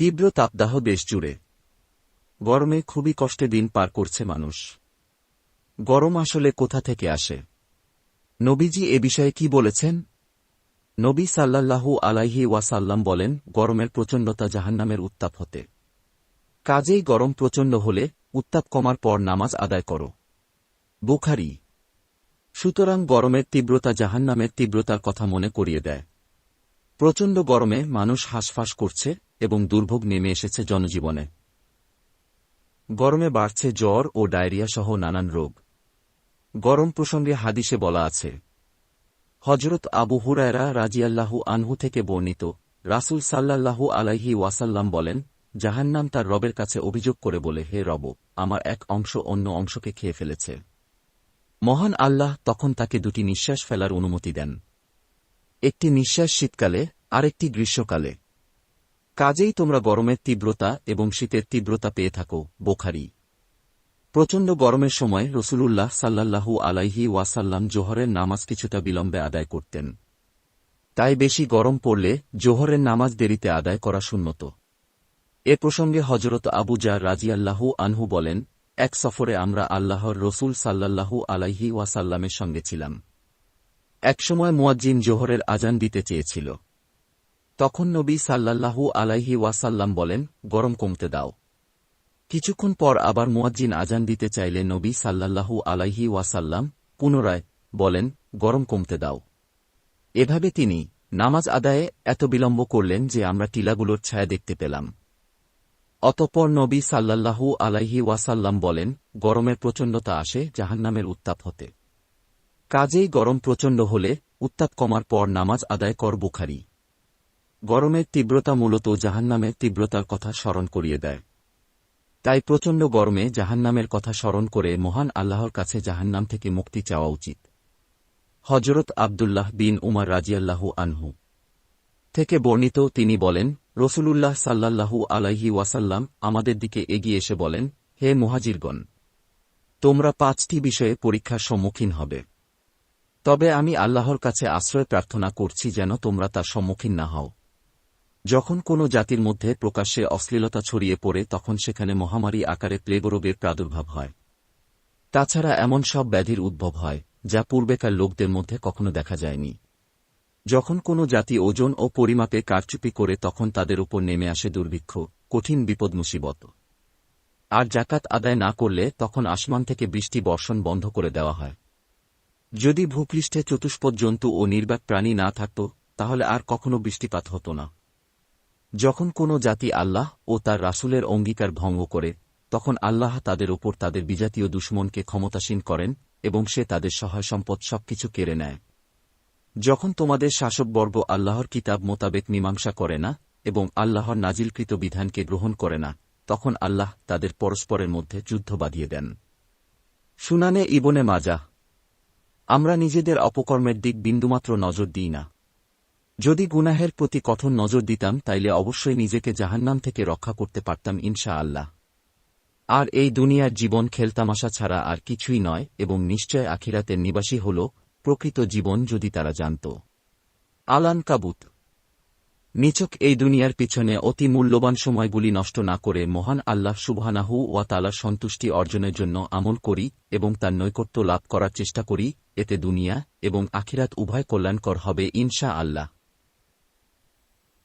তীব্র তাপদাহ দেশ জুড়ে। গরমে খুবই কষ্টে দিন পার করছে মানুষ। গরম আসলে কোথা থেকে আসে? নবীজি এ বিষয়ে কি বলেছেন? নবী সাল্লাল্লাহু আলাইহি ওয়াসাল্লাম বলেন, গরমের প্রচণ্ডতা জাহান্নামের উত্তাপ হতে। কাজেই গরম প্রচণ্ড হলে উত্তাপ কমার পর নামাজ আদায় করো। বুখারি। সুতরাং গরমের তীব্রতা জাহান্নামের তীব্রতার কথা মনে করিয়ে দেয়। প্রচণ্ড গরমে মানুষ হাঁসফাঁস করছে এবং দুর্ভোগ নেমে এসেছে জনজীবনে। গরমে বাড়ছে জ্বর ও ডায়রিয়া সহ নানান রোগ। গরম প্রসঙ্গে হাদিসে বলা আছে হজরত আবু হুরায়রা রাজিয়াল্লাহু আনহু থেকে বর্ণিত রাসুল সাল্লাল্লাহু আলাইহি ওয়াসাল্লাম বলেন, জাহান্নাম তার রবের কাছে অভিযোগ করে বলে, হে রব, আমার এক অংশ অন্য অংশকে খেয়ে ফেলেছে। মহান আল্লাহ তখন তাকে দুটি নিঃশ্বাস ফেলার অনুমতি দেন। একটি নিঃশ্বাস শীতকালে আরেকটি গ্রীষ্মকালে। কাজেই তোমরা গরমের তীব্রতা এবং শীতের তীব্রতা পেয়ে থাকো, বোখারি। প্রচণ্ড গরমের সময় রসুলুল্লাহ সাল্লাল্লাহু আলাইহি ওয়াসাল্লাম জোহরের নামাজ কিছুটা বিলম্বে আদায় করতেন। তাই বেশি গরম পড়লে জোহরের নামাজ দেরিতে আদায় করা শূন্যত এ প্রসঙ্গে হজরত আবু জার রাজিয়াল্লাহু আনহু বলেন, এক সফরে আমরা আল্লাহর রসুল সাল্লাল্লাহু আলাইহি ওয়াসাল্লামের সঙ্গে ছিলাম। একসময় মুয়াজ্জিন জোহরের আজান দিতে চেয়েছিল। তখন নবী সাল্লাল্লাহু আলাইহি ওয়াসাল্লাম বলেন, গরম কমতে দাও। কিছুক্ষণ পর আবার মুয়াজ্জিন আজান দিতে চাইলে নবী সাল্লাল্লাহু আলাইহি ওয়াসাল্লাম পুনরায় বলেন, গরম কমতে দাও। এভাবে তিনি নামাজ আদায়ে এত বিলম্ব করলেন যে আমরা টিলাগুলোর ছায়া দেখতে পেলাম। অতঃপর নবী সাল্লাল্লাহু আলাইহি ওয়াসাল্লাম বলেন, গরমের প্রচণ্ডতা আসে, জাহান্নামের উত্তাপ হতে। কাজেই গরম প্রচণ্ড হলে উত্তাপ কমার পর নামাজ আদায় কর বুখারি। গরমের তীব্রতা মূলত জাহান্নামের তীব্রতার কথা স্মরণ করিয়ে দেয়। তাই প্রচণ্ড গরমে জাহান্নামের কথা স্মরণ করে মহান আল্লাহর কাছে জাহান্নাম থেকে মুক্তি চাওয়া উচিত। হজরত আবদুল্লাহ বিন উমার রাজিয়াল্লাহু আনহু থেকে বর্ণিত তিনি বলেন, রসুলুল্লাহ সাল্লাল্লাহু আলাইহি ওয়াসাল্লাম আমাদের দিকে এগিয়ে এসে বলেন, হে মুহাজিরগণ, তোমরা পাঁচটি বিষয়ে পরীক্ষার সম্মুখীন হবে। তবে আমি আল্লাহর কাছে আশ্রয় প্রার্থনা করছি যেন তোমরা তার সম্মুখীন না হও। যখন কোনো জাতির মধ্যে প্রকাশ্যে অশ্লীলতা ছড়িয়ে পড়ে, তখন সেখানে মহামারী আকারে প্লেগরোগের প্রাদুর্ভাব হয়। তাছাড়া এমন সব ব্যাধির উদ্ভব হয়, যা পূর্বেকার লোকদের মধ্যে কখনো দেখা যায়নি। যখন কোনো জাতি ওজন ও পরিমাপে কারচুপি করে, তখন তাদের উপর নেমে আসে দুর্ভিক্ষ, কঠিন বিপদ মুসিবত। আর জাকাত আদায় না করলে, তখন আসমান থেকে বৃষ্টি বর্ষণ বন্ধ করে দেওয়া হয়। যদি ভূপৃষ্ঠে চতুষ্পদ জন্তু ও নির্বাক প্রাণী না থাকত, তাহলে আর কখনো বৃষ্টিপাত হতো না। যখন কোনো জাতি আল্লাহ ও তার রাসুলের অঙ্গীকার ভঙ্গ করে, তখন আল্লাহ তাদের ওপর তাদের বিজাতীয় দুশ্মনকে ক্ষমতাসীন করেন এবং সে তাদের সহায় সম্পদ সবকিছু কেড়ে নেয়। যখন তোমাদের শাসকবর্গ আল্লাহর কিতাব মোতাবেক মীমাংসা করে না এবং আল্লাহর নাজিলকৃত বিধানকে গ্রহণ করে না, তখন আল্লাহ তাদের পরস্পরের মধ্যে যুদ্ধ বাঁধিয়ে দেন। সুনানে ইবনে মাজা আমরা নিজেদের অপকর্মের দিক বিন্দুমাত্র নজর দিই না। যদি গুনাহের প্রতি কঠোর নজর দিতাম, তাইলে অবশ্যই নিজেকে জাহান্নাম থেকে রক্ষা করতে পারতাম ইনশা আল্লাহ আর এই দুনিয়ার জীবন খেলতামাশা ছাড়া আর কিছুই নয়, এবং নিশ্চয় আখিরাতের নিবাসী হল প্রকৃত জীবন যদি তারা জানত। আলান কাবুত। নিচক এই দুনিয়ার পিছনে অতি মূল্যবান সময়গুলি নষ্ট না করে মহান আল্লাহ সুবহানাহু ওয়া তালার সন্তুষ্টি অর্জনের জন্য আমল করি এবং তার নৈকট্য লাভ করার চেষ্টা করি, এতে দুনিয়া এবং আখিরাত উভয় কল্যাণকর হবে ইনশা আল্লাহ